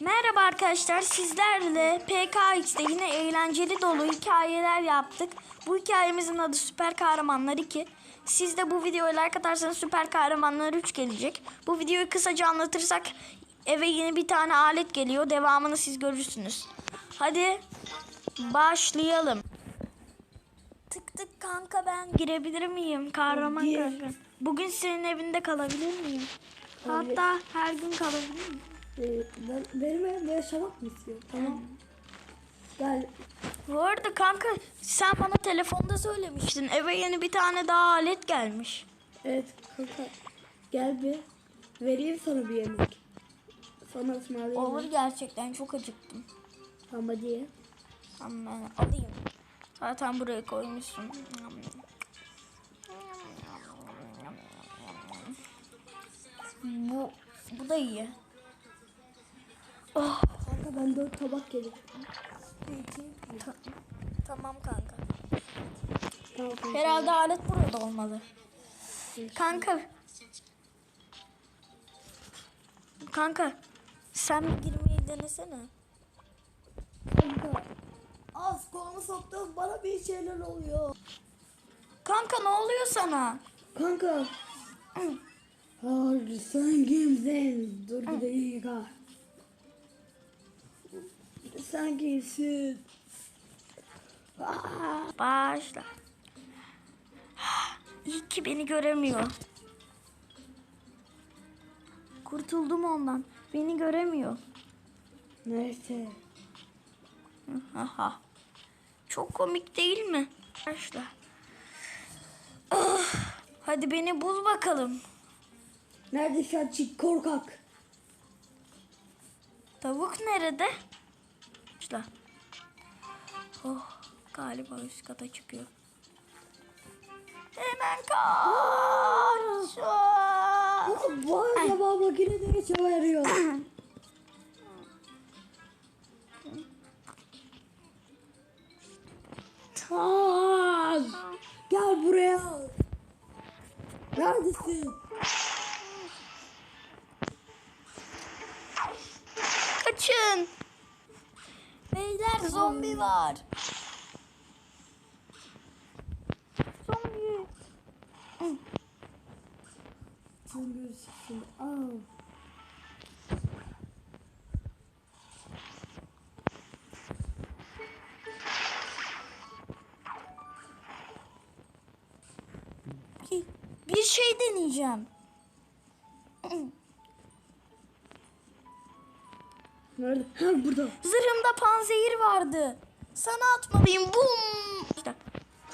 Merhaba arkadaşlar sizlerle PKX'de yine eğlenceli dolu hikayeler yaptık. Bu hikayemizin adı Süper Kahramanlar 2. Siz de bu videoya like atarsanız Süper Kahramanlar 3 gelecek. Bu videoyu kısaca anlatırsak eve yeni bir tane alet geliyor. Devamını siz görürsünüz. Hadi başlayalım. Tık tık kanka ben girebilir miyim? Kahraman Gir. kanka. Bugün senin evinde kalabilir miyim? Hatta her gün kalabilir miyim? Ee, ben, benim evimde yaşamak mı istiyor? Tamam. Gel. Bu arada kanka sen bana telefonda söylemiştin. Eve yeni bir tane daha alet gelmiş. Evet kanka. Gel bir. Vereyim sana bir yemek. Sana ısmarlayayım. Olur gerçekten çok acıktım. Tamam hadi ye. Tamam ben alayım. Zaten buraya koymuşsun. Bu bu da iyi. Oh, Kanka ben dört tabak yedim. ta- tamam kanka. Tamam kanka. Herhalde alet burada olmalı. Kanka. Kanka sen bir girmeyi denesene. Kanka. Az kolumu soktum bana bir şeyler oluyor. Kanka ne oluyor sana? Kanka. Hayır sen kimsin? Dur bir dakika. Sen kimsin? Başla. İyi ki beni göremiyor. Kurtuldum ondan. Beni göremiyor. Neyse. Aha. Çok komik değil mi? Başla. Ah, Hadi beni bul bakalım. Nerede sen çık korkak? Tavuk nerede? Başla. Oh, galiba üst kata çıkıyor. Hemen kaç. Ah. Bu acaba makinede ne çaba yarıyor? Taz! Gel buraya. Neredesin? Kaçın. Beyler zombi var. Zombi. Sen görürsün. Aa. Bir şey deneyeceğim. Nerede? Ha burada. Zırhımda panzehir vardı. Sana atmalıyım. Bum. İşte.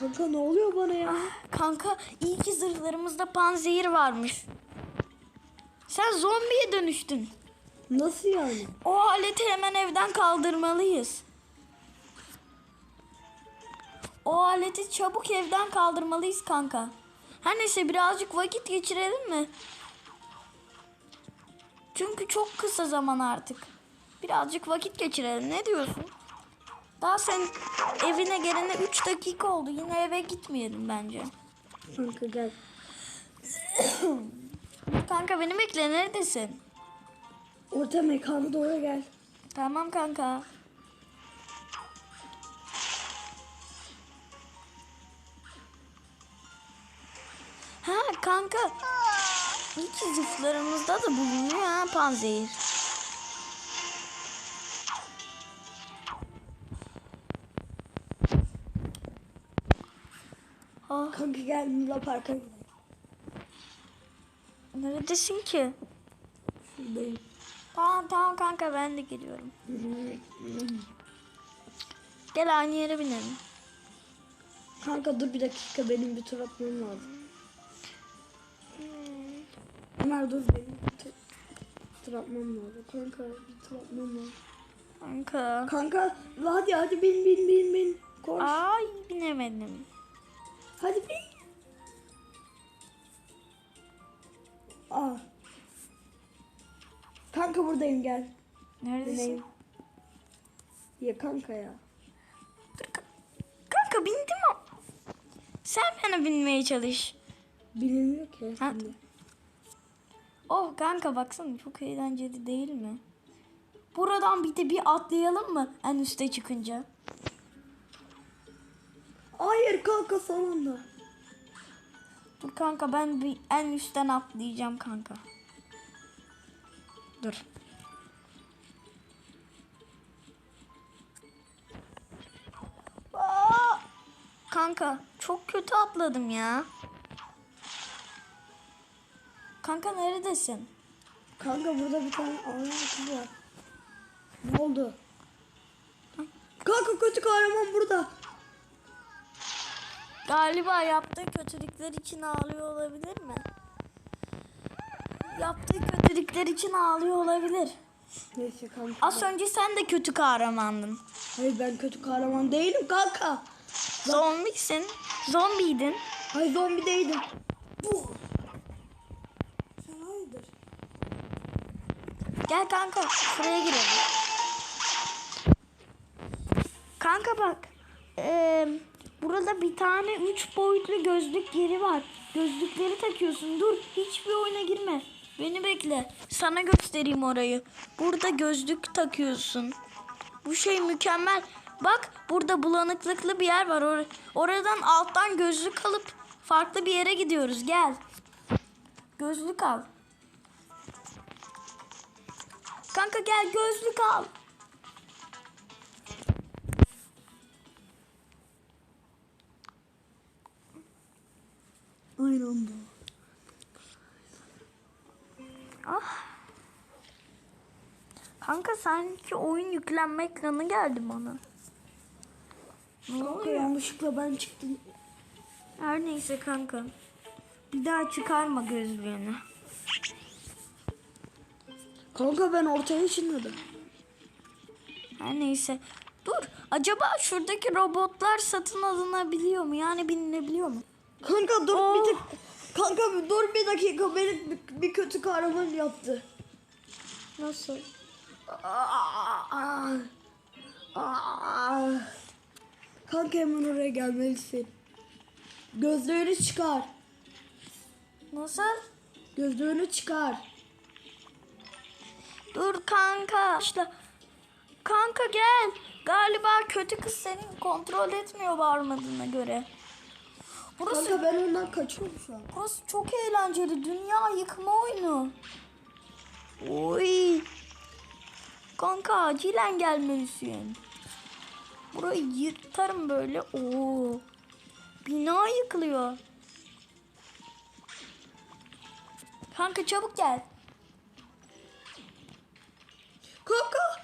Kanka ne oluyor bana ya? Kanka iyi ki zırhlarımızda panzehir varmış. Sen zombiye dönüştün. Nasıl yani? O aleti hemen evden kaldırmalıyız. O aleti çabuk evden kaldırmalıyız kanka. Her neyse birazcık vakit geçirelim mi? Çünkü çok kısa zaman artık. Birazcık vakit geçirelim. Ne diyorsun? Daha sen evine gelene 3 dakika oldu. Yine eve gitmeyelim bence. Kanka gel. Kanka beni bekle neredesin? Orta mekanı doğru gel. Tamam kanka. Ha kanka. İlk zırhlarımızda da bulunuyor ha panzehir. Ah, Kanka gel Mula Park'a gidelim. neredesin ki? Şuradayım. Tamam tamam kanka ben de geliyorum. Gel aynı yere binelim. Kanka dur bir dakika benim bir tur atmam lazım. Ömer dur benim bir tur, tur atmam lazım. Kanka bir tur atmam lazım. Kanka. Kanka hadi hadi bin bin bin bin. Koş. Ay binemedim. Hadi bin. Aa. Kanka buradayım gel. Neredesin? Bineyim. Ya kanka ya. Dur, ka- Kanka bindim o. Sen bana binmeye çalış. Bilinmiyor ki. Ha. Oh kanka baksana çok eğlenceli değil mi? Buradan bir de bir atlayalım mı en üste çıkınca? Hayır kanka sonunda. Dur kanka ben bir en üstten atlayacağım kanka. Dur. Aa! Kanka çok kötü atladım ya. Kanka neredesin? Kanka burada bir tane kız var. Ne oldu? Kanka kötü kahraman burada. Galiba yaptığı kötülükler için ağlıyor olabilir mi? Yaptığı kötülükler için ağlıyor olabilir. Neyse kanka. Az önce sen de kötü kahramandın. Hayır ben kötü kahraman değilim kanka. Zombisin. Zombiydin. Hayır zombi değilim. Bu. Sen hayırdır? Gel kanka şuraya girelim. Kanka bak. eee, burada bir tane üç boyutlu gözlük yeri var. Gözlükleri takıyorsun. Dur hiçbir oyuna girme. Beni bekle. Sana göstereyim orayı. Burada gözlük takıyorsun. Bu şey mükemmel. Bak burada bulanıklıklı bir yer var. Or- oradan alttan gözlük alıp farklı bir yere gidiyoruz. Gel. Gözlük al. Kanka gel gözlük al. Aynen bu. Ah. Kanka sanki oyun yüklenme ekranı geldi bana. Ne Kanka oluyor? yanlışlıkla ben çıktım. Her neyse kanka. Bir daha çıkarma gözlüğünü. Kanka ben ortaya ışınladım. Her neyse. Dur. Acaba şuradaki robotlar satın alınabiliyor mu? Yani binilebiliyor mu? Kanka dur Oh. bir tık. Kanka dur bir dakika beni bir, bir kötü kahraman yaptı. Nasıl? Aa, aa. Kanka hemen oraya gelmelisin. Gözlüğünü çıkar. Nasıl? Gözlüğünü çıkar. Dur kanka. İşte kanka gel. Galiba kötü kız seni kontrol etmiyor varmadığına göre. Burası, Kanka ben ondan kaçıyorum şu an. burası çok eğlenceli. Dünya yıkma oyunu. Oy. Kanka acilen gelmelisin. Burayı yırtarım böyle. Oo. Bina yıkılıyor. Kanka çabuk gel. Kanka.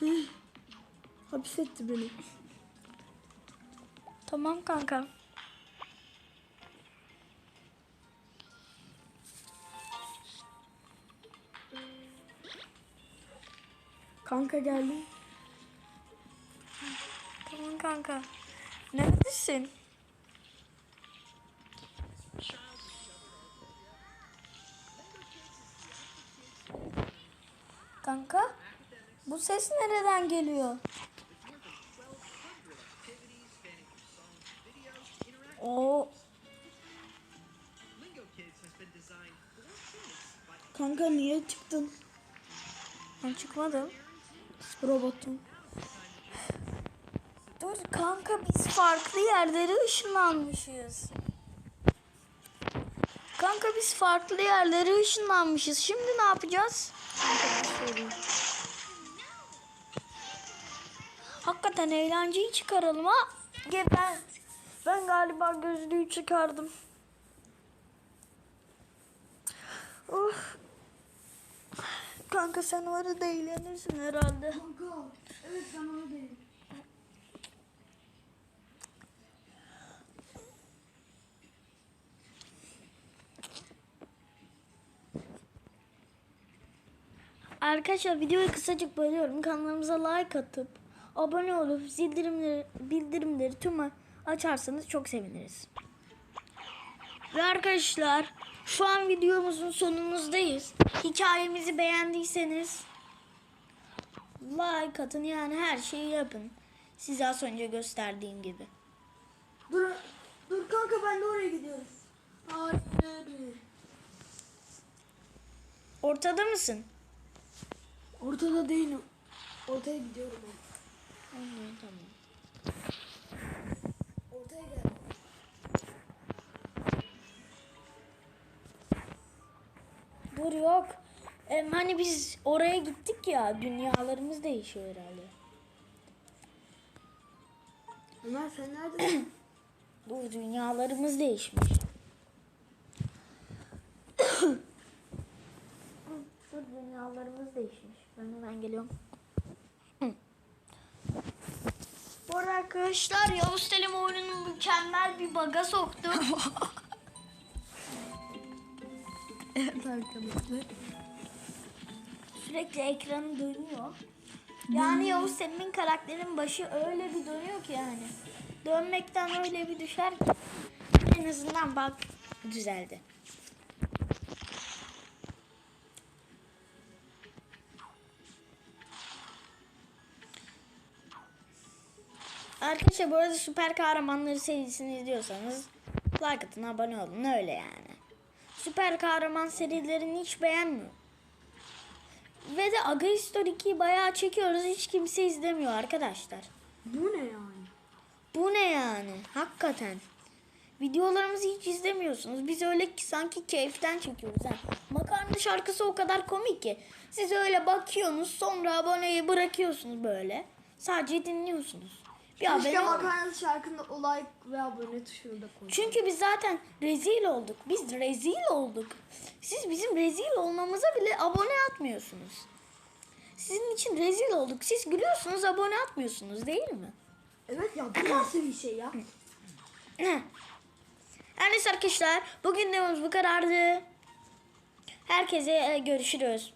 Heh. Hapsetti beni. Tamam kanka. Kanka geldi. Tamam kanka. Neredesin? Kanka, bu ses nereden geliyor? O Kanka niye çıktın ben çıkmadım. Robotun? Dur kanka biz farklı yerlere ışınlanmışız. Kanka biz farklı yerlere ışınlanmışız. Şimdi ne yapacağız? Hakikaten eğlenceyi çıkaralım ha. Gel ben, ben galiba gözlüğü çıkardım. Of. Kanka sen orada eğlenirsin herhalde. Kanka evet ben oradayım. Arkadaşlar videoyu kısacık bölüyorum. Kanalımıza like atıp abone olup bildirimleri, bildirimleri tüm açarsanız çok seviniriz. Ve arkadaşlar şu an videomuzun sonumuzdayız. Hikayemizi beğendiyseniz like atın yani her şeyi yapın. Size az önce gösterdiğim gibi. Dur dur kanka ben de oraya gidiyorum. Hayır. Ortada mısın? Ortada değilim. Ortaya gidiyorum ben. tamam. Dur yok. Em, hani biz oraya gittik ya dünyalarımız değişiyor herhalde. Ömer sen neredesin? Dur dünyalarımız değişmiş. Dur dünyalarımız değişmiş. Ben hemen geliyorum. Bu arada arkadaşlar Yavuz Selim oyununu mükemmel bir baga soktu. evet arkadaşlar. Sürekli ekranı dönüyor. Yani Yavuz Selim'in karakterin başı öyle bir dönüyor ki yani. Dönmekten öyle bir düşer ki. En azından bak düzeldi. Arkadaşlar bu arada süper kahramanları serisini izliyorsanız like atın abone olun öyle yani. Süper kahraman serilerini hiç beğenmiyorum. Ve de Aga History 2'yi bayağı çekiyoruz. Hiç kimse izlemiyor arkadaşlar. Bu ne yani? Bu ne yani? Hakikaten. Videolarımızı hiç izlemiyorsunuz. Biz öyle ki sanki keyiften çekiyoruz. Ha. Makarna şarkısı o kadar komik ki. Siz öyle bakıyorsunuz sonra aboneyi bırakıyorsunuz böyle. Sadece dinliyorsunuz. Bir Keşke yok. makarnalı şarkında o like ve abone tuşunu da koy. Çünkü biz zaten rezil olduk. Biz rezil olduk. Siz bizim rezil olmamıza bile abone atmıyorsunuz. Sizin için rezil olduk. Siz gülüyorsunuz abone atmıyorsunuz değil mi? Evet ya bu nasıl bir şey ya? Her neyse arkadaşlar bugün de bu kadardı. Herkese e, görüşürüz.